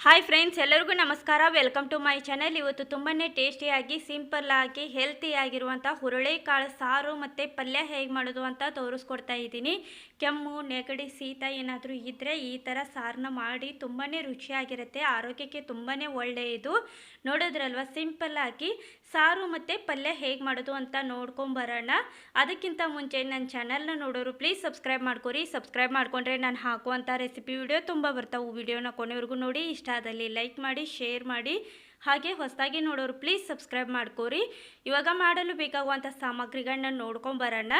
Hi friends ಎಲ್ಲರಿಗೂ ನಮಸ್ಕಾರ. Welcome to my channel ಇವತ್ತು ತುಂಬಾ ಟೇಸ್ಟಿಯಾಗಿ ಸಿಂಪಲ್ ಆಗಿ ಹೆಲ್ತಿ ಆಗಿರುವಂಥ ಹುರುಳಿಕಾಳು ಸಾರು ಮತ್ತು ಪಲ್ಯ ಹೇಗೆ ಮಾಡೋದು ಅಂತ ತೋರಿಸ್ಕೊಡ್ತಾ ಇದ್ದೀನಿ. ಕೆಮ್ಮು, ನೆಗಡಿ, ಶೀತ ಏನಾದರೂ ಇದ್ದರೆ ಈ ಥರ ಸಾರನ್ನ ಮಾಡಿ ತುಂಬಾ ರುಚಿಯಾಗಿರುತ್ತೆ. ಆರೋಗ್ಯಕ್ಕೆ ತುಂಬಾ ಒಳ್ಳೆಯದು. ನೋಡೋದ್ರಲ್ವ? ಸಿಂಪಲ್ಲಾಗಿ ಸಾರು ಮತ್ತು ಪಲ್ಯ ಹೇಗೆ ಮಾಡೋದು ಅಂತ ನೋಡ್ಕೊಂಬರೋಣ ಅದಕ್ಕಿಂತ ಮುಂಚೆ ನನ್ನ ಚಾನಲ್ನ ನೋಡೋರು ಪ್ಲೀಸ್ ಸಬ್ಸ್ಕ್ರೈಬ್ ಮಾಡ್ಕೊರಿ. ಸಬ್ಸ್ಕ್ರೈಬ್ ಮಾಡ್ಕೊಂಡ್ರೆ ನಾನು ಹಾಕುವಂಥ ರೆಸಿಪಿ ವಿಡಿಯೋ ತುಂಬ ಬರ್ತಾವೆ. ವಿಡಿಯೋನ ಕೊನೆವರೆಗೂ ನೋಡಿ. ಇಷ್ಟ ಆದಲ್ಲಿ ಲೈಕ್ ಮಾಡಿ ಶೇರ್ ಮಾಡಿ. ಹಾಗೆ ಹೊಸದಾಗಿ ನೋಡೋರು ಪ್ಲೀಸ್ ಸಬ್ಸ್ಕ್ರೈಬ್ ಮಾಡ್ಕೊರಿ. ಇವಾಗ ಮಾಡಲು ಬೇಕಾಗುವಂಥ ಸಾಮಗ್ರಿಗಳನ್ನ ನೋಡ್ಕೊಂಬರೋಣ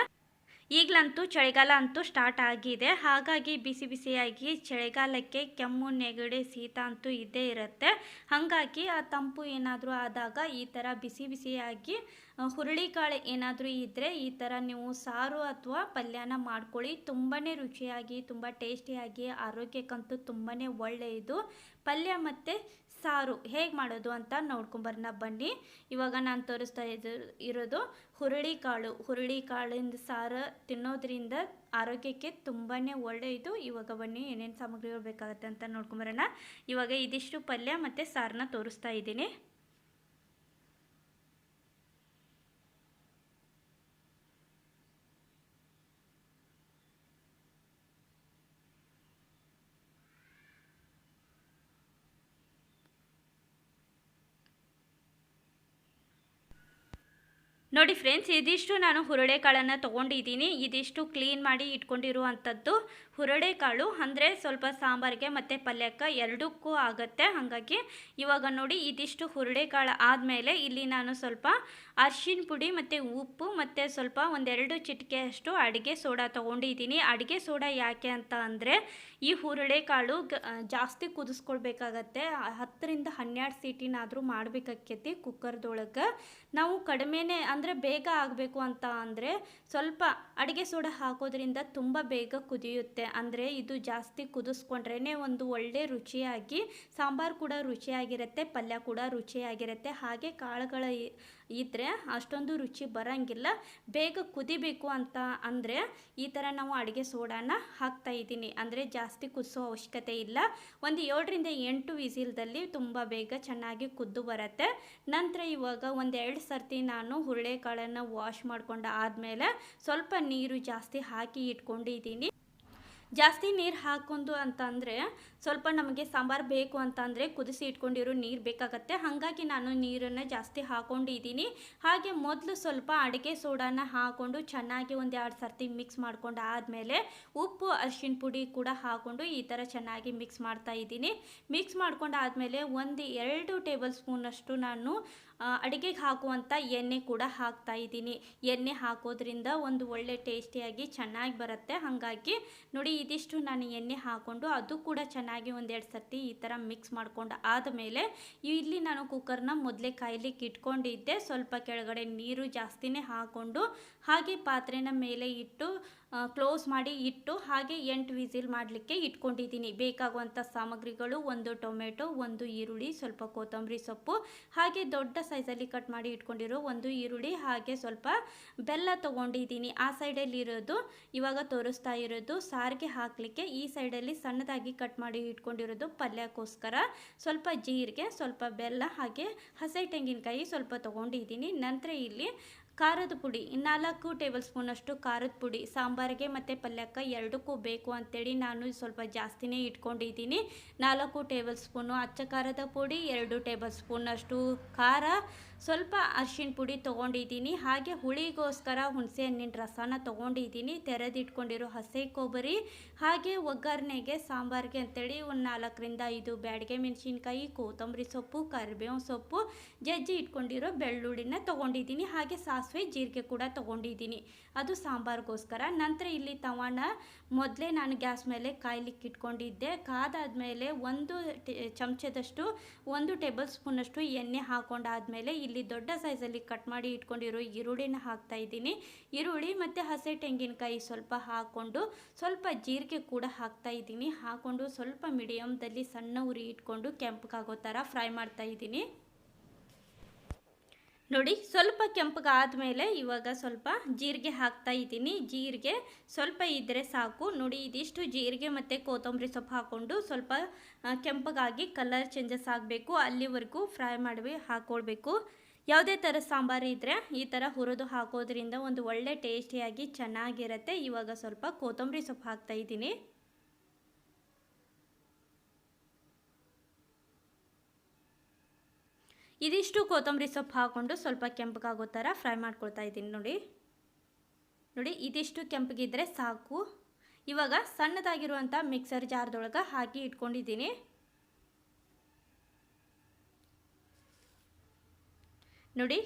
ಈಗಲಂತೂ ಚಳಿಗಾಲ ಅಂತೂ ಸ್ಟಾರ್ಟ್ ಆಗಿದೆ. ಹಾಗಾಗಿ ಬಿಸಿ ಬಿಸಿಯಾಗಿ ಚಳಿಗಾಲಕ್ಕೆ ಕೆಮ್ಮು, ನೆಗಡಿ, ಶೀತ ಅಂತೂ ಇದ್ದೇ ಇರುತ್ತೆ. ಹಾಗಾಗಿ ಆ ತಂಪು ಏನಾದರೂ ಆದಾಗ ಈ ಥರ ಬಿಸಿ ಬಿಸಿಯಾಗಿ ಹುರುಳಿಕಾಳು ಏನಾದರೂ ಇದ್ದರೆ ಈ ಥರ ನೀವು ಸಾರು ಅಥವಾ ಪಲ್ಯನ ಮಾಡ್ಕೊಳ್ಳಿ. ತುಂಬಾ ರುಚಿಯಾಗಿ, ತುಂಬ ಟೇಸ್ಟಿಯಾಗಿ, ಆರೋಗ್ಯಕ್ಕಂತೂ ತುಂಬಾ ಒಳ್ಳೆಯದು. ಪಲ್ಯ ಮತ್ತು ಸಾರು ಹೇಗೆ ಮಾಡೋದು ಅಂತ ನೋಡ್ಕೊಂಬರೋಣ ಬನ್ನಿ. ಇವಾಗ ನಾನು ತೋರಿಸ್ತಾ ಇದ್ದು ಇರೋದು ಹುರುಳಿ ಕಾಳಿಂದ ಸಾರು ತಿನ್ನೋದ್ರಿಂದ ಆರೋಗ್ಯಕ್ಕೆ ತುಂಬಾ ಒಳ್ಳೆಯದು. ಇವಾಗ ಬನ್ನಿ ಏನೇನು ಸಾಮಗ್ರಿಗಳು ಬೇಕಾಗುತ್ತೆ ಅಂತ ನೋಡ್ಕೊಂಬರೋಣ. ಇವಾಗ ಇದಿಷ್ಟು ಪಲ್ಯ ಮತ್ತು ಸಾರನ್ನ ತೋರಿಸ್ತಾ ಇದ್ದೀನಿ. ನೋಡಿ ಫ್ರೆಂಡ್ಸ್ ಇದಿಷ್ಟು ನಾನು ಹುರುಳೆಕಾಳನ್ನು ತೊಗೊಂಡಿದ್ದೀನಿ. ಇದಿಷ್ಟು ಕ್ಲೀನ್ ಮಾಡಿ ಇಟ್ಕೊಂಡಿರುವಂಥದ್ದು ಹುರುಳೆಕಾಳು. ಅಂದರೆ ಸ್ವಲ್ಪ ಸಾಂಬಾರಿಗೆ ಮತ್ತು ಪಲ್ಯಕ್ಕೆ ಎರಡಕ್ಕೂ ಆಗುತ್ತೆ. ಹಾಗಾಗಿ ಇವಾಗ ನೋಡಿ ಇದಿಷ್ಟು ಹುರುಳೆಕಾಳು ಆದಮೇಲೆ ಇಲ್ಲಿ ನಾನು ಸ್ವಲ್ಪ ಅರ್ಶಿನ ಪುಡಿ ಮತ್ತು ಉಪ್ಪು ಮತ್ತು ಸ್ವಲ್ಪ ಒಂದೆರಡು ಚಿಟಿಕೆಯಷ್ಟು ಅಡುಗೆ ಸೋಡಾ ತೊಗೊಂಡಿದ್ದೀನಿ. ಅಡುಗೆ ಸೋಡಾ ಯಾಕೆ ಅಂತ ಅಂದರೆ ಈ ಹುರುಳೆಕಾಳು ಗ ಜಾಸ್ತಿ ಕುದಿಸ್ಕೊಳ್ಬೇಕಾಗತ್ತೆ. ಹತ್ತರಿಂದ ಹನ್ನೆರಡು ಸೀಟಿನಾದರೂ ಮಾಡಬೇಕಾಕೈತಿ ಕುಕ್ಕರ್ದೊಳಗೆ. ನಾವು ಕಡಿಮೆನೇ ಅಂದರೆ ಬೇಗ ಆಗಬೇಕು ಅಂತ ಅಂದರೆ ಸ್ವಲ್ಪ ಅಡುಗೆ ಸೋಡಾ ಹಾಕೋದ್ರಿಂದ ತುಂಬ ಬೇಗ ಕುದಿಯುತ್ತೆ. ಅಂದರೆ ಇದು ಜಾಸ್ತಿ ಕುದಿಸ್ಕೊಂಡ್ರೇ ಒಂದು ಒಳ್ಳೆ ರುಚಿಯಾಗಿ, ಸಾಂಬಾರು ಕೂಡ ರುಚಿಯಾಗಿರುತ್ತೆ, ಪಲ್ಯ ಕೂಡ ರುಚಿಯಾಗಿರುತ್ತೆ. ಹಾಗೆ ಕಾಳುಗಳ ಇ- ಇದ್ರೆ ಅಷ್ಟೊಂದು ರುಚಿ ಬರೋಂಗಿಲ್ಲ. ಬೇಗ ಕುದಿಬೇಕು ಅಂತ ಅಂದರೆ ಈ ಥರ ನಾವು ಅಡುಗೆ ಸೋಡಾನ ಹಾಕ್ತಾ ಇದ್ದೀನಿ. ಅಂದರೆ ಜಾಸ್ತಿ ಕುದಿಸೋ ಅವಶ್ಯಕತೆ ಇಲ್ಲ. ಒಂದು ಏಳರಿಂದ ಎಂಟು ವಿಸಿಲ್ದಲ್ಲಿ ತುಂಬ ಬೇಗ ಚೆನ್ನಾಗಿ ಕುದ್ದು ಬರುತ್ತೆ. ನಂತರ ಇವಾಗ ಒಂದೆರಡು ಸರ್ತಿ ನಾನು ಹುರುಳೆಕಾಳನ್ನು ವಾಶ್ ಮಾಡ್ಕೊಂಡು ಆದಮೇಲೆ ಸ್ವಲ್ಪ ನೀರು ಜಾಸ್ತಿ ಹಾಕಿ ಇಟ್ಕೊಂಡಿದ್ದೀನಿ. ಜಾಸ್ತಿ ನೀರು ಹಾಕೊಂಡು ಅಂತಂದರೆ ಸ್ವಲ್ಪ ನಮಗೆ ಸಾಂಬಾರು ಬೇಕು ಅಂತಂದರೆ ಕುದಿಸಿ ಇಟ್ಕೊಂಡಿರೋ ನೀರು ಬೇಕಾಗತ್ತೆ. ಹಾಗಾಗಿ ನಾನು ನೀರನ್ನು ಜಾಸ್ತಿ ಹಾಕೊಂಡಿದ್ದೀನಿ. ಹಾಗೆ ಮೊದಲು ಸ್ವಲ್ಪ ಅಡುಗೆ ಸೋಡಾನ ಹಾಕ್ಕೊಂಡು ಚೆನ್ನಾಗಿ ಒಂದು ಎರಡು ಸರ್ತಿ ಮಿಕ್ಸ್ ಮಾಡ್ಕೊಂಡು ಆದಮೇಲೆ ಉಪ್ಪು ಅರಿಶಿನ ಪುಡಿ ಕೂಡ ಹಾಕ್ಕೊಂಡು ಈ ಥರ ಚೆನ್ನಾಗಿ ಮಿಕ್ಸ್ ಮಾಡ್ತಾ ಇದ್ದೀನಿ. ಮಿಕ್ಸ್ ಮಾಡ್ಕೊಂಡು ಆದಮೇಲೆ ಒಂದು ಎರಡು ಟೇಬಲ್ ಸ್ಪೂನಷ್ಟು ನಾನು ಅಡುಗೆಗೆ ಹಾಕುವಂಥ ಎಣ್ಣೆ ಕೂಡ ಹಾಕ್ತಾ ಇದ್ದೀನಿ. ಎಣ್ಣೆ ಹಾಕೋದ್ರಿಂದ ಒಂದು ಒಳ್ಳೆ ಟೇಸ್ಟಿಯಾಗಿ ಚೆನ್ನಾಗಿ ಬರುತ್ತೆ. ಹಾಗಾಗಿ ನೋಡಿ, ಇದಿಷ್ಟು ನಾನು ಎಣ್ಣೆ ಹಾಕ್ಕೊಂಡು ಅದು ಕೂಡ ಚೆನ್ನಾಗಿ ಒಂದೆರಡು ಸರ್ತಿ ಈ ಥರ ಮಿಕ್ಸ್ ಮಾಡ್ಕೊಂಡು ಆದಮೇಲೆ ಇಲ್ಲಿ ನಾನು ಕುಕ್ಕರ್ನ ಮೊದಲೇ ಕಾಯ್ಲಿಕ್ಕೆ ಇಟ್ಕೊಂಡಿದ್ದೆ. ಸ್ವಲ್ಪ ಕೆಳಗಡೆ ನೀರು ಜಾಸ್ತಿನೇ ಹಾಕ್ಕೊಂಡು ಹಾಗೆ ಪಾತ್ರೆನ ಮೇಲೆ ಇಟ್ಟು ಕ್ಲೋಸ್ ಮಾಡಿ ಇಟ್ಟು ಹಾಗೆ ಎಂಟು ವಿಸಿಲ್ ಮಾಡಲಿಕ್ಕೆ ಇಟ್ಕೊಂಡಿದ್ದೀನಿ. ಬೇಕಾಗುವಂಥ ಸಾಮಗ್ರಿಗಳು, ಒಂದು ಟೊಮೆಟೊ, ಒಂದು ಈರುಳ್ಳಿ, ಸ್ವಲ್ಪ ಕೊತ್ತಂಬರಿ ಸೊಪ್ಪು, ಹಾಗೆ ದೊಡ್ಡ ಸೈಜಲ್ಲಿ ಕಟ್ ಮಾಡಿ ಇಟ್ಕೊಂಡಿರೋ ಒಂದು ಈರುಳ್ಳಿ, ಹಾಗೆ ಸ್ವಲ್ಪ ಬೆಲ್ಲ ತೊಗೊಂಡಿದ್ದೀನಿ. ಆ ಸೈಡಲ್ಲಿ ಇರೋದು, ಇವಾಗ ತೋರಿಸ್ತಾ ಇರೋದು ಸಾರಿಗೆ ಹಾಕಲಿಕ್ಕೆ, ಈ ಸೈಡಲ್ಲಿ ಸಣ್ಣದಾಗಿ ಕಟ್ ಮಾಡಿ ಇಟ್ಕೊಂಡಿರೋದು ಪಲ್ಯಕ್ಕೋಸ್ಕರ ಸ್ವಲ್ಪ ಜೀರಿಗೆ, ಸ್ವಲ್ಪ ಬೆಲ್ಲ, ಹಾಗೆ ಹಸೆ ತೆಂಗಿನಕಾಯಿ ಸ್ವಲ್ಪ ತೊಗೊಂಡಿದ್ದೀನಿ. ನಂತರ ಇಲ್ಲಿ ಖಾರದ ಪುಡಿ, ನಾಲ್ಕು ಟೇಬಲ್ ಸ್ಪೂನಷ್ಟು ಖಾರದ ಪುಡಿ, ಸಾಂಬಾರಿಗೆ ಮತ್ತು ಪಲ್ಯಕ್ಕೆ ಎರಡಕ್ಕೂ ಬೇಕು ಅಂತೇಳಿ ನಾನು ಸ್ವಲ್ಪ ಜಾಸ್ತಿನೇ ಇಟ್ಕೊಂಡಿದ್ದೀನಿ. ನಾಲ್ಕು ಟೇಬಲ್ ಸ್ಪೂನು ಅಚ್ಚ ಖಾರದ ಪುಡಿ, ಎರಡು ಟೇಬಲ್ ಸ್ಪೂನಷ್ಟು ಖಾರ ಸ್ವಲ್ಪ ಅರಿಶಿನ ಪುಡಿ ತೊಗೊಂಡಿದ್ದೀನಿ, ಹಾಗೆ ಹುಳಿಗೋಸ್ಕರ ಹುಣಸೆ ಹಣ್ಣಿನ ರಸನ ತೊಗೊಂಡಿದ್ದೀನಿ, ತೆರೆದಿಟ್ಕೊಂಡಿರೋ ಹಸಿ ಕೊಬ್ಬರಿ, ಹಾಗೆ ಒಗ್ಗರಣೆಗೆ ಸಾಂಬಾರಿಗೆ ಅಂತೇಳಿ ಒಂದು ನಾಲ್ಕರಿಂದ ಐದು ಬ್ಯಾಡಿಗೆ ಮೆಣಸಿನ್ಕಾಯಿ, ಕೊತ್ತಂಬರಿ ಸೊಪ್ಪು ಕರಿಬೇವು ಸೊಪ್ಪು, ಜಜ್ಜಿ ಇಟ್ಕೊಂಡಿರೋ ಬೆಳ್ಳುಳ್ಳಿನ ತೊಗೊಂಡಿದ್ದೀನಿ, ಹಾಗೆ ಸಾಸಿವೆ ಜೀರಿಗೆ ಕೂಡ ತೊಗೊಂಡಿದ್ದೀನಿ. ಅದು ಸಾಂಬಾರಿಗೋಸ್ಕರ. ನಂತರ ಇಲ್ಲಿ ತವಾಣ, ಮೊದಲೇ ನಾನು ಗ್ಯಾಸ್ ಮೇಲೆ ಕಾಯ್ಲಿಕ್ಕೆ ಇಟ್ಕೊಂಡಿದ್ದೆ. ಕಾದಾದ್ಮೇಲೆ ಒಂದು ಚಮಚದಷ್ಟು, ಒಂದು ಟೇಬಲ್ ಸ್ಪೂನಷ್ಟು ಎಣ್ಣೆ ಹಾಕೊಂಡಾದ್ಮೇಲೆ ಇಲ್ಲಿ ದೊಡ್ಡ ಸೈಜಲ್ಲಿ ಕಟ್ ಮಾಡಿ ಇಟ್ಕೊಂಡಿರೋ ಈರುಳ್ಳಿನ ಹಾಕ್ತಾ ಇದ್ದೀನಿ. ಈರುಳ್ಳಿ ಮತ್ತು ಹಸೆ ತೆಂಗಿನಕಾಯಿ ಸ್ವಲ್ಪ ಹಾಕ್ಕೊಂಡು ಸ್ವಲ್ಪ ಜೀರಿಗೆ ಕೂಡ ಹಾಕ್ತಾ ಇದ್ದೀನಿ. ಹಾಕ್ಕೊಂಡು ಸ್ವಲ್ಪ ಮೀಡಿಯಮ್ದಲ್ಲಿ ಸಣ್ಣ ಉರಿ ಇಟ್ಕೊಂಡು ಕೆಂಪಗಾಗೋ ಥರ ಫ್ರೈ ಮಾಡ್ತಾ ಇದ್ದೀನಿ. ನೋಡಿ, ಸ್ವಲ್ಪ ಕೆಂಪಗಾದ್ಮೇಲೆ ಇವಾಗ ಸ್ವಲ್ಪ ಜೀರಿಗೆ ಹಾಕ್ತಾ ಇದ್ದೀನಿ. ಜೀರಿಗೆ ಸ್ವಲ್ಪ ಇದ್ದರೆ ಸಾಕು. ನೋಡಿ, ಇದಿಷ್ಟು ಜೀರಿಗೆ ಮತ್ತು ಕೊತ್ತಂಬರಿ ಸೊಪ್ಪು ಹಾಕ್ಕೊಂಡು ಸ್ವಲ್ಪ ಕೆಂಪಗಾಗಿ ಕಲರ್ ಚೇಂಜಸ್ ಆಗಬೇಕು. ಅಲ್ಲಿವರೆಗೂ ಫ್ರೈ ಮಾಡಿ ಹಾಕ್ಕೊಳ್ಬೇಕು ಯಾವುದೇ ಥರ ಸಾಂಬಾರು ಇದ್ದರೆ ಈ ಥರ ಹುರಿದು ಹಾಕೋದ್ರಿಂದ ಒಂದು ಒಳ್ಳೆ ಟೇಸ್ಟಿಯಾಗಿ ಚೆನ್ನಾಗಿರುತ್ತೆ. ಇವಾಗ ಸ್ವಲ್ಪ ಕೊತ್ತಂಬರಿ ಸೊಪ್ಪು ಹಾಕ್ತಾ ಇದಿಷ್ಟು ಕೊತ್ತಂಬರಿ ಸೊಪ್ಪು ಹಾಕ್ಕೊಂಡು ಸ್ವಲ್ಪ ಕೆಂಪಗಾಗೋ ಥರ ಫ್ರೈ ಮಾಡ್ಕೊಳ್ತಾ ಇದ್ದೀನಿ ನೋಡಿ. ನೋಡಿ, ಇದಿಷ್ಟು ಕೆಂಪಗಿದ್ರೆ ಸಾಕು. ಇವಾಗ ಸಣ್ಣದಾಗಿರುವಂಥ ಮಿಕ್ಸರ್ ಜಾರ್ದೊಳಗೆ ಹಾಕಿ ಇಟ್ಕೊಂಡಿದ್ದೀನಿ. ನೋಡಿ,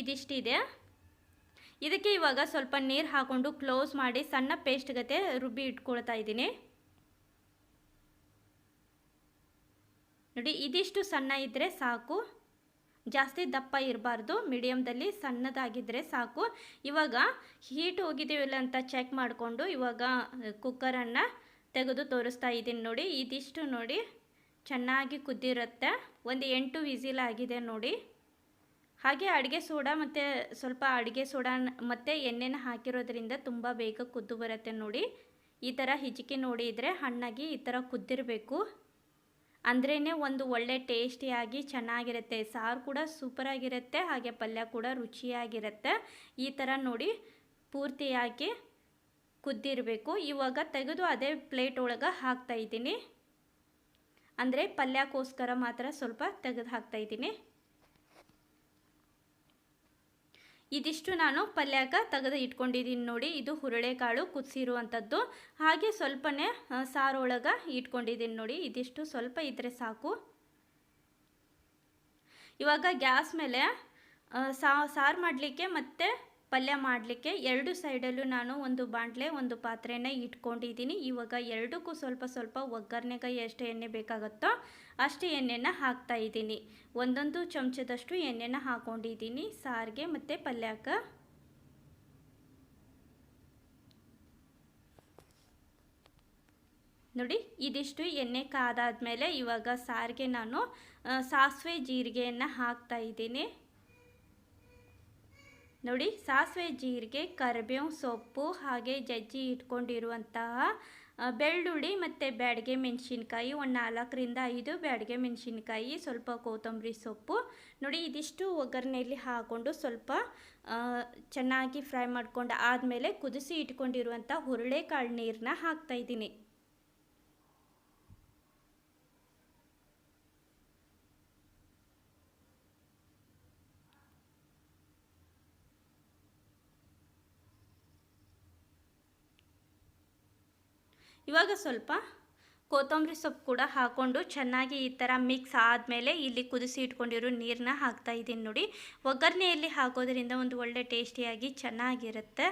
ಇದಿಷ್ಟಿದೆ. ಇದಕ್ಕೆ ಇವಾಗ ಸ್ವಲ್ಪ ನೀರು ಹಾಕ್ಕೊಂಡು ಕ್ಲೋಸ್ ಮಾಡಿ ಸಣ್ಣ ಪೇಸ್ಟ್ ಗತೆ ರುಬ್ಬಿ ಇಟ್ಕೊಳ್ತಾ ಇದ್ದೀನಿ. ನೋಡಿ, ಇದಿಷ್ಟು ಸಣ್ಣ ಇದ್ದರೆ ಸಾಕು. ಜಾಸ್ತಿ ದಪ್ಪ ಇರಬಾರ್ದು ಮೀಡಿಯಮ್ದಲ್ಲಿ ಸಣ್ಣದಾಗಿದ್ದರೆ ಸಾಕು. ಇವಾಗ ಹೀಟ್ ಹೋಗಿದ್ದೀವಿಲ್ಲ ಅಂತ ಚೆಕ್ ಮಾಡಿಕೊಂಡು ಇವಾಗ ಕುಕ್ಕರನ್ನು ತೆಗೆದು ತೋರಿಸ್ತಾ ಇದ್ದೀನಿ ನೋಡಿ. ಇದಿಷ್ಟು ನೋಡಿ. ಚೆನ್ನಾಗಿ ಕುದ್ದಿರುತ್ತೆ ಒಂದು ಎಂಟು ವಿಸಿಲ್ ಆಗಿದೆ ನೋಡಿ. ಹಾಗೆ ಅಡುಗೆ ಸೋಡಾ ಮತ್ತು ಸ್ವಲ್ಪ ಅಡುಗೆ ಸೋಡಾ ಮತ್ತು ಎಣ್ಣೆನ ಹಾಕಿರೋದ್ರಿಂದ ತುಂಬ ಬೇಗ ಕುದ್ದು ಬರುತ್ತೆ ನೋಡಿ. ಈ ಥರ ಹಿಜಿಕೆ ನೋಡಿದರೆ ಹಣ್ಣಾಗಿ ಈ ಥರ ಕುದ್ದಿರಬೇಕು. ಅಂದ್ರೇ ಒಂದು ಒಳ್ಳೆ ಟೇಸ್ಟಿಯಾಗಿ ಚೆನ್ನಾಗಿರುತ್ತೆ. ಸಾರು ಕೂಡ ಸೂಪರಾಗಿರುತ್ತೆ, ಹಾಗೆ ಪಲ್ಯ ಕೂಡ ರುಚಿಯಾಗಿರುತ್ತೆ. ಈ ಥರ ನೋಡಿ ಪೂರ್ತಿಯಾಗಿ ಕುದ್ದಿರಬೇಕು. ಇವಾಗ ತೆಗೆದು ಅದೇ ಪ್ಲೇಟ್ ಒಳಗೆ ಹಾಕ್ತಾಯಿದ್ದೀನಿ ಅಂದರೆ ಪಲ್ಯಕ್ಕೋಸ್ಕರ ಮಾತ್ರ ಸ್ವಲ್ಪ ತೆಗೆದು ಹಾಕ್ತಾ ಇದ್ದೀನಿ ಇದಿಷ್ಟು ನಾನು ಪಲ್ಯಕ ತೆಗೆದು ಇಟ್ಕೊಂಡಿದ್ದೀನಿ ನೋಡಿ. ಇದು ಹುರುಳೆಕಾಳು ಕುದಿಸಿರುವಂಥದ್ದು. ಹಾಗೆ ಸ್ವಲ್ಪನೇ ಸಾರೊಳಗೆ ಇಟ್ಕೊಂಡಿದ್ದೀನಿ ನೋಡಿ. ಇದಿಷ್ಟು ಸ್ವಲ್ಪ ಇದ್ದರೆ ಸಾಕು. ಇವಾಗ ಗ್ಯಾಸ್ ಮೇಲೆ ಸಾರು ಮಾಡಲಿಕ್ಕೆ ಮತ್ತು ಪಲ್ಯ ಮಾಡಲಿಕ್ಕೆ ಎರಡು ಸೈಡಲ್ಲೂ ನಾನು ಒಂದು ಬಾಂಡ್ಲೆ, ಒಂದು ಪಾತ್ರೆನ ಇಟ್ಕೊಂಡಿದ್ದೀನಿ. ಇವಾಗ ಎರಡಕ್ಕೂ ಸ್ವಲ್ಪ ಸ್ವಲ್ಪ ಒಗ್ಗರಣೆಗೆ ಎಷ್ಟು ಎಣ್ಣೆ ಬೇಕಾಗುತ್ತೋ ಅಷ್ಟು ಎಣ್ಣೆನ ಹಾಕ್ತಾ ಇದ್ದೀನಿ. ಒಂದೊಂದು ಚಮಚದಷ್ಟು ಎಣ್ಣೆನ ಹಾಕ್ಕೊಂಡಿದ್ದೀನಿ ಸಾರಿಗೆ ಮತ್ತು ಪಲ್ಯಕ್ಕೆ ನೋಡಿ, ಇದಿಷ್ಟು ಎಣ್ಣೆ ಕಾದಾದ್ಮೇಲೆ ಇವಾಗ ಸಾರಿಗೆ ನಾನು ಸಾಸಿವೆ ಜೀರಿಗೆಯನ್ನು ಹಾಕ್ತಾ ಇದ್ದೀನಿ. ನೋಡಿ, ಸಾಸಿವೆ ಜೀರಿಗೆ ಕರಿಬೇವು ಸೊಪ್ಪು ಹಾಗೆ ಜಜ್ಜಿ ಇಟ್ಕೊಂಡಿರುವಂತಹ ಬೆಳ್ಳುಳ್ಳಿ ಮತ್ತು ಬ್ಯಾಡಿಗೆ ಮೆಣಸಿನ್ಕಾಯಿ ಒಂದು ನಾಲ್ಕರಿಂದ ಐದು ಬ್ಯಾಡಿಗೆ ಮೆಣಸಿನ್ಕಾಯಿ, ಸ್ವಲ್ಪ ಕೊತ್ತಂಬರಿ ಸೊಪ್ಪು. ನೋಡಿ, ಇದಿಷ್ಟು ಒಗ್ಗರಣೆಯಲ್ಲಿ ಹಾಕ್ಕೊಂಡು ಸ್ವಲ್ಪ ಚೆನ್ನಾಗಿ ಫ್ರೈ ಮಾಡ್ಕೊಂಡು ಆದಮೇಲೆ ಕುದಿಸಿ ಇಟ್ಕೊಂಡಿರುವಂಥ ಹುರುಳೆಕಾಳು ನೀರನ್ನ ಹಾಕ್ತಾಯಿದ್ದೀನಿ ಇವಾಗ ಸ್ವಲ್ಪ ಕೊತ್ತಂಬರಿ ಸೊಪ್ಪು ಕೂಡ ಹಾಕ್ಕೊಂಡು ಚೆನ್ನಾಗಿ ಈ ಥರ ಮಿಕ್ಸ್ ಆದಮೇಲೆ ಇಲ್ಲಿ ಕುದಿಸಿ ಇಟ್ಕೊಂಡಿರೋ ನೀರನ್ನ ಹಾಕ್ತಾ ಇದ್ದೀನಿ ನೋಡಿ. ಒಗ್ಗರಣೆಯಲ್ಲಿ ಹಾಕೋದ್ರಿಂದ ಒಂದು ಒಳ್ಳೆ ಟೇಸ್ಟಿಯಾಗಿ ಚೆನ್ನಾಗಿರುತ್ತೆ.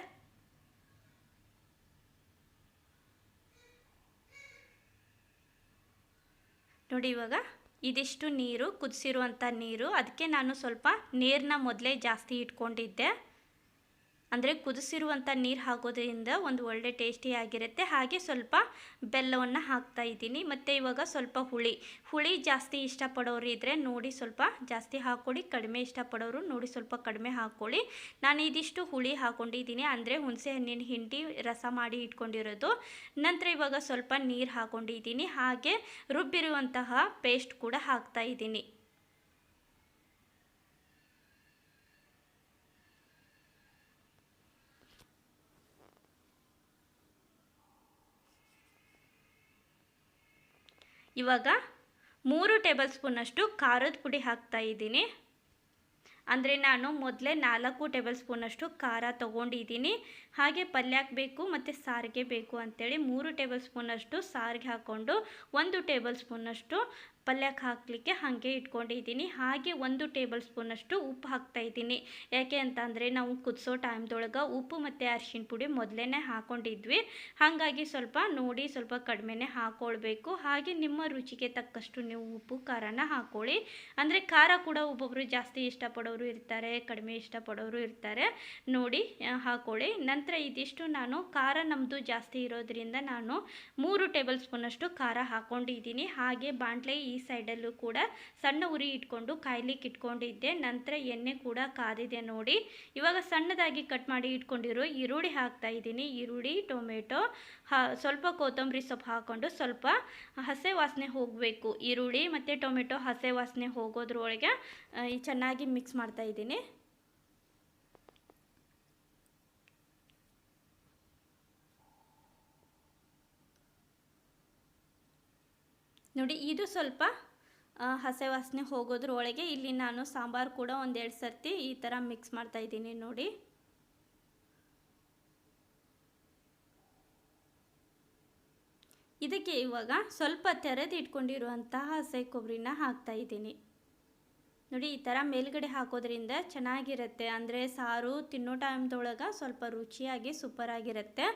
ನೋಡಿ ಇವಾಗ ಇದಿಷ್ಟು ನೀರು, ಕುದಿಸಿರುವಂಥ ನೀರು. ಅದಕ್ಕೆ ನಾನು ಸ್ವಲ್ಪ ನೀರನ್ನ ಮೊದಲೇ ಜಾಸ್ತಿ ಇಟ್ಕೊಂಡಿದ್ದೆ. ಅಂದರೆ ಕುದಿಸಿರುವಂಥ ನೀರು ಹಾಕೋದ್ರಿಂದ ಒಂದು ಒಳ್ಳೆ ಟೇಸ್ಟಿಯಾಗಿರುತ್ತೆ ಹಾಗೆ ಸ್ವಲ್ಪ ಬೆಲ್ಲವನ್ನು ಹಾಕ್ತಾ ಇದ್ದೀನಿ. ಮತ್ತು ಇವಾಗ ಸ್ವಲ್ಪ ಹುಳಿ. ಹುಳಿ ಜಾಸ್ತಿ ಇಷ್ಟಪಡೋರು ಇದ್ದರೆ ನೋಡಿ ಸ್ವಲ್ಪ ಜಾಸ್ತಿ ಹಾಕ್ಕೊಳ್ಳಿ. ಕಡಿಮೆ ಇಷ್ಟಪಡೋರು ನೋಡಿ ಸ್ವಲ್ಪ ಕಡಿಮೆ ಹಾಕ್ಕೊಳ್ಳಿ. ನಾನು ಇದಿಷ್ಟು ಹುಳಿ ಹಾಕ್ಕೊಂಡಿದ್ದೀನಿ ಅಂದರೆ ಹುಣಸೆ ಹಣ್ಣಿನ ಹಿಂಡಿ ರಸ ಮಾಡಿ ಇಟ್ಕೊಂಡಿರೋದು. ನಂತರ ಇವಾಗ ಸ್ವಲ್ಪ ನೀರು ಹಾಕ್ಕೊಂಡಿದ್ದೀನಿ ಹಾಗೆ ರುಬ್ಬಿರುವಂತಹ ಪೇಸ್ಟ್ ಕೂಡ ಹಾಕ್ತಾ ಇದ್ದೀನಿ. ಇವಾಗ ಮೂರು ಟೇಬಲ್ ಸ್ಪೂನಷ್ಟು ಖಾರದ ಪುಡಿ ಹಾಕ್ತಾ ಇದ್ದೀನಿ. ಅಂದರೆ ನಾನು ಮೊದಲೇ ನಾಲ್ಕು ಟೇಬಲ್ ಸ್ಪೂನಷ್ಟು ಖಾರ ತೊಗೊಂಡಿದ್ದೀನಿ. ಹಾಗೆ ಪಲ್ಯಕ್ಕೆ ಬೇಕು ಮತ್ತು ಸಾರಿಗೆ ಬೇಕು ಅಂಥೇಳಿ ಮೂರು ಟೇಬಲ್ ಸ್ಪೂನಷ್ಟು ಸಾರಿಗೆ ಹಾಕ್ಕೊಂಡು ಒಂದು ಟೇಬಲ್ ಸ್ಪೂನಷ್ಟು ಪಲ್ಯಕ್ಕೆ ಹಾಕಲಿಕ್ಕೆ ಹಾಗೆ ಇಟ್ಕೊಂಡಿದ್ದೀನಿ. ಹಾಗೆ ಒಂದು ಟೇಬಲ್ ಸ್ಪೂನಷ್ಟು ಉಪ್ಪು ಹಾಕ್ತಾ ಇದ್ದೀನಿ. ಯಾಕೆ ಅಂತಂದರೆ ನಾವು ಕುದಿಸೋ ಟೈಮ್ದೊಳಗೆ ಉಪ್ಪು ಮತ್ತು ಅರಿಶಿನ ಪುಡಿ ಮೊದಲೇ ಹಾಕ್ಕೊಂಡಿದ್ವಿ ಹಾಗಾಗಿ ಸ್ವಲ್ಪ ನೋಡಿ ಸ್ವಲ್ಪ ಕಡಿಮೆನೇ ಹಾಕ್ಕೊಳ್ಬೇಕು ಹಾಗೆ ನಿಮ್ಮ ರುಚಿಗೆ ತಕ್ಕಷ್ಟು ನೀವು ಉಪ್ಪು, ಖಾರನ ಹಾಕ್ಕೊಳ್ಳಿ ಅಂದರೆ ಖಾರ ಕೂಡ ಒಬ್ಬೊಬ್ಬರು ಜಾಸ್ತಿ ಇಷ್ಟಪಡೋರು ಇರ್ತಾರೆ, ಕಡಿಮೆ ಇಷ್ಟಪಡೋರು ಇರ್ತಾರೆ. ನೋಡಿ ಹಾಕ್ಕೊಳ್ಳಿ ಹಾಕೊಳ್ಳಿ ನಂತರ ಇದಿಷ್ಟು ನಾನು ಖಾರ ನಮ್ಮದು ಜಾಸ್ತಿ ಇರೋದ್ರಿಂದ ನಾನು ಮೂರು ಟೇಬಲ್ ಸ್ಪೂನಷ್ಟು ಖಾರ ಹಾಕ್ಕೊಂಡಿದ್ದೀನಿ ಹಾಗೆ ಬಾಣಲೆ ಈ ಸೈಡಲ್ಲೂ ಕೂಡ ಸಣ್ಣ ಉರಿ ಇಟ್ಕೊಂಡು ಕಾಯ್ಲಿಕ್ಕೆ ಇಟ್ಕೊಂಡಿದ್ದೆ. ನಂತರ ಎಣ್ಣೆ ಕೂಡ ಕಾದಿದೆ ನೋಡಿ. ಇವಾಗ ಸಣ್ಣದಾಗಿ ಕಟ್ ಮಾಡಿ ಇಟ್ಕೊಂಡಿರೋ ಈರುಳ್ಳಿ ಹಾಕ್ತಾ ಇದ್ದೀನಿ. ಈರುಳ್ಳಿ, ಟೊಮೆಟೊ ಸ್ವಲ್ಪ ಕೊತ್ತಂಬರಿ ಸೊಪ್ಪು ಹಾಕ್ಕೊಂಡು ಸ್ವಲ್ಪ ಹಸೆ ವಾಸನೆ ಹೋಗಬೇಕು. ಈರುಳ್ಳಿ ಮತ್ತು ಟೊಮೆಟೊ ಹಸೆ ವಾಸನೆ ಹೋಗೋದ್ರೊಳಗೆ ಚೆನ್ನಾಗಿ ಮಿಕ್ಸ್ ಮಾಡ್ತಾ ಇದ್ದೀನಿ. ನೋಡಿ, ಇದು ಸ್ವಲ್ಪ ಹಸೆ ವಾಸನೆ ಹೋಗೋದ್ರೊಳಗೆ ಇಲ್ಲಿ ನಾನು ಸಾಂಬಾರು ಕೂಡ ಒಂದೆರಡು ಸರ್ತಿ ಈ ಥರ ಮಿಕ್ಸ್ ಮಾಡ್ತಾ ಇದ್ದೀನಿ ನೋಡಿ. ಇದಕ್ಕೆ ಇವಾಗ ಸ್ವಲ್ಪ ತೆರೆದು ಇಟ್ಕೊಂಡಿರುವಂತಹ ಹಸೆ ಕೊಬ್ಬರಿನ ಹಾಕ್ತಾ ಇದ್ದೀನಿ. ನೋಡಿ, ಈ ಥರ ಮೇಲ್ಗಡೆ ಹಾಕೋದ್ರಿಂದ ಚೆನ್ನಾಗಿರುತ್ತೆ. ಅಂದರೆ ಸಾರು ತಿನ್ನೋ ಟೈಮ್ದೊಳಗೆ ಸ್ವಲ್ಪ ರುಚಿಯಾಗಿ ಸೂಪರಾಗಿರುತ್ತೆ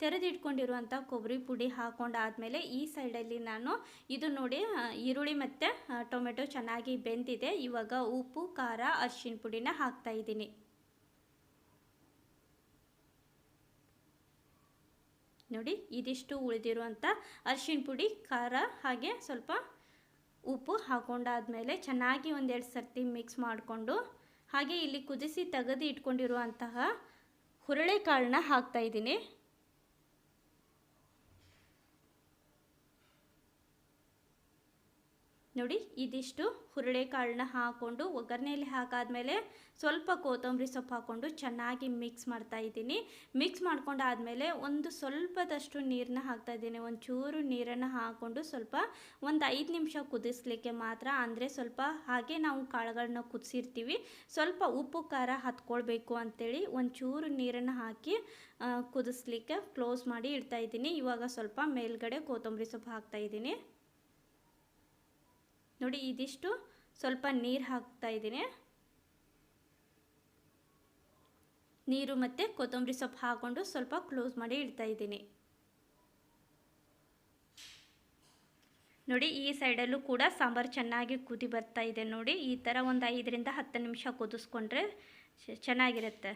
ತೆರೆದಿಟ್ಕೊಂಡಿರುವಂಥ ಕೊಬ್ಬರಿ ಪುಡಿ ಹಾಕೊಂಡಾದಮೇಲೆ ಈ ಸೈಡಲ್ಲಿ ನಾನು ಇದು ನೋಡಿ ಈರುಳ್ಳಿ ಮತ್ತು ಟೊಮೆಟೊ ಚೆನ್ನಾಗಿ ಬೆಂದಿದೆ. ಇವಾಗ ಉಪ್ಪು, ಖಾರ ಅರಿಶಿನ ಪುಡಿನ ಹಾಕ್ತಾ ಇದ್ದೀನಿ. ನೋಡಿ, ಇದಿಷ್ಟು ಉಳಿದಿರುವಂಥ ಅರಿಶಿನ ಪುಡಿ, ಖಾರ ಹಾಗೆ ಸ್ವಲ್ಪ ಉಪ್ಪು ಹಾಕೊಂಡಾದ್ಮೇಲೆ ಚೆನ್ನಾಗಿ ಒಂದೆರಡು ಸರ್ತಿ ಮಿಕ್ಸ್ ಮಾಡಿಕೊಂಡು ಹಾಗೆ ಇಲ್ಲಿ ಕುದಿಸಿ ತೆಗೆದು ಇಟ್ಕೊಂಡಿರುವಂತಹ ಹುರಳೆಕಾಳನ್ನ ಹಾಕ್ತಾ ಇದ್ದೀನಿ ನೋಡಿ, ಇದಿಷ್ಟು ಹುರುಳೆಕಾಳನ್ನ ಹಾಕ್ಕೊಂಡು ಒಗ್ಗರಣೆಯಲ್ಲಿ ಹಾಕಾದ್ಮೇಲೆ ಸ್ವಲ್ಪ ಕೊತ್ತಂಬರಿ ಸೊಪ್ಪು ಹಾಕ್ಕೊಂಡು ಚೆನ್ನಾಗಿ ಮಿಕ್ಸ್ ಮಾಡ್ತಾ ಇದ್ದೀನಿ. ಮಿಕ್ಸ್ ಮಾಡ್ಕೊಂಡಾದ್ಮೇಲೆ ಒಂದು ಸ್ವಲ್ಪದಷ್ಟು ನೀರನ್ನ ಹಾಕ್ತಾ ಇದ್ದೀನಿ. ಒಂದು ಚೂರು ನೀರನ್ನು ಹಾಕ್ಕೊಂಡು ಸ್ವಲ್ಪ ಒಂದು ಐದು ನಿಮಿಷ ಕುದಿಸ್ಲಿಕ್ಕೆ ಮಾತ್ರ, ಅಂದರೆ ಸ್ವಲ್ಪ ಹಾಗೆ ನಾವು ಕಾಳುಗಳನ್ನ ಕುದಿಸಿರ್ತೀವಿ. ಸ್ವಲ್ಪ ಉಪ್ಪು, ಖಾರ ಹತ್ಕೊಳ್ಬೇಕು ಅಂತೇಳಿ ಒಂದು ಚೂರು ನೀರನ್ನು ಹಾಕಿ ಕುದಿಸ್ಲಿಕ್ಕೆ ಕ್ಲೋಸ್ ಮಾಡಿ ಇಡ್ತಾ ಇದ್ದೀನಿ. ಇವಾಗ ಸ್ವಲ್ಪ ಮೇಲ್ಗಡೆ ಕೊತ್ತಂಬರಿ ಸೊಪ್ಪು ಹಾಕ್ತಾ ಇದ್ದೀನಿ. ನೋಡಿ, ಇದಿಷ್ಟು ಸ್ವಲ್ಪ ನೀರು ಹಾಕ್ತಾ ಇದ್ದೀನಿ. ನೀರು ಮತ್ತು ಕೊತ್ತಂಬರಿ ಸೊಪ್ಪು ಹಾಕ್ಕೊಂಡು ಸ್ವಲ್ಪ ಕ್ಲೋಸ್ ಮಾಡಿ ಇಡ್ತಾ ಇದ್ದೀನಿ. ನೋಡಿ, ಈ ಸೈಡಲ್ಲೂ ಕೂಡ ಸಾಂಬಾರು ಚೆನ್ನಾಗಿ ಕುದಿ ಬರ್ತಾ ಇದೆ ನೋಡಿ. ಈ ಥರ ಒಂದು ಐದರಿಂದ ಹತ್ತು ನಿಮಿಷ ಕುದಿಸ್ಕೊಂಡ್ರೆ ಚೆನ್ನಾಗಿರುತ್ತೆ.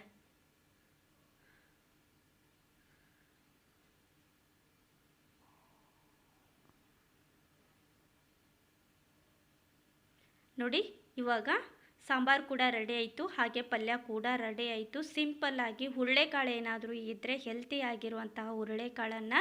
ನೋಡಿ, ಇವಾಗ ಸಾಂಬಾರು ಕೂಡ ರೆಡಿ ಆಯಿತು, ಹಾಗೆ ಪಲ್ಯ ಕೂಡ ರೆಡಿ ಆಯಿತು. ಸಿಂಪಲ್ಲಾಗಿ ಹುರುಳೆಕಾಳು ಏನಾದರೂ ಇದ್ದರೆ ಹೆಲ್ತಿ ಆಗಿರುವಂತಹ ಹುರುಳೆಕಾಳನ್ನು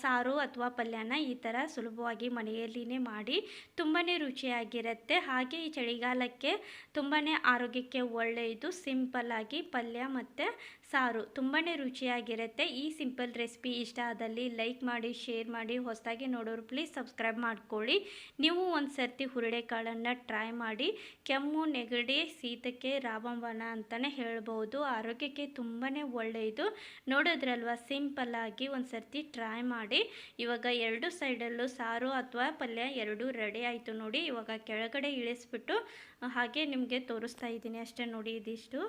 ಸಾರು ಅಥವಾ ಪಲ್ಯನ ಈ ಥರ ಸುಲಭವಾಗಿ ಮನೆಯಲ್ಲಿನೇ ಮಾಡಿ ತುಂಬಾ ರುಚಿಯಾಗಿರುತ್ತೆ. ಹಾಗೆ ಈ ಚಳಿಗಾಲಕ್ಕೆ ತುಂಬಾ ಆರೋಗ್ಯಕ್ಕೆ ಒಳ್ಳೆಯದು. ಸಿಂಪಲ್ಲಾಗಿ ಪಲ್ಯ ಮತ್ತು ಸಾರು ತುಂಬಾ ರುಚಿಯಾಗಿರುತ್ತೆ. ಈ ಸಿಂಪಲ್ ರೆಸಿಪಿ ಇಷ್ಟ ಆದಲ್ಲಿ ಲೈಕ್ ಮಾಡಿ, ಶೇರ್ ಮಾಡಿ, ಹೊಸದಾಗಿ ನೋಡೋರು ಪ್ಲೀಸ್ ಸಬ್ಸ್ಕ್ರೈಬ್ ಮಾಡ್ಕೊಳ್ಳಿ. ನೀವು ಒಂದು ಸರ್ತಿ ಹುರುಳೆಕಾಳನ್ನು ಟ್ರೈ ಮಾಡಿ, ಕೆಮ್ಮು, ನೆಗಡಿ, ಶೀತಕ್ಕೆ ರಾಮಬಾಣ ಅಂತಲೇ ಹೇಳ್ಬೋದು. ಆರೋಗ್ಯಕ್ಕೆ ತುಂಬಾ ಒಳ್ಳೆಯದು. ನೋಡೋದ್ರಲ್ವ ಸಿಂಪಲ್ಲಾಗಿ ಒಂದು ಸರ್ತಿ ಟ್ರೈ ಮಾಡಿ. ಇವಾಗ ಎರಡು ಸೈಡಲ್ಲೂ ಸಾರು ಅಥವಾ ಪಲ್ಯ ಎರಡೂ ರೆಡಿ ಆಯಿತು ನೋಡಿ. ಇವಾಗ ಕೆಳಗಡೆ ಇಳಿಸ್ಬಿಟ್ಟು, ಹಾಗೆ ನಿಮಗೆ ತೋರಿಸ್ತಾ ಇದ್ದೀನಿ. ಅಷ್ಟೇ ನೋಡಿ ಇದಿಷ್ಟು.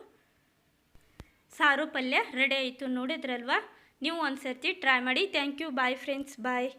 ಸಾರು ಪಲ್ಯ ರೆಡಿ ಆಯಿತು ನೋಡಿದ್ರಲ್ವಾ? ನೀವು ಒಂದು ಸರ್ತಿ ಟ್ರೈ ಮಾಡಿ. Thank you bye friends bye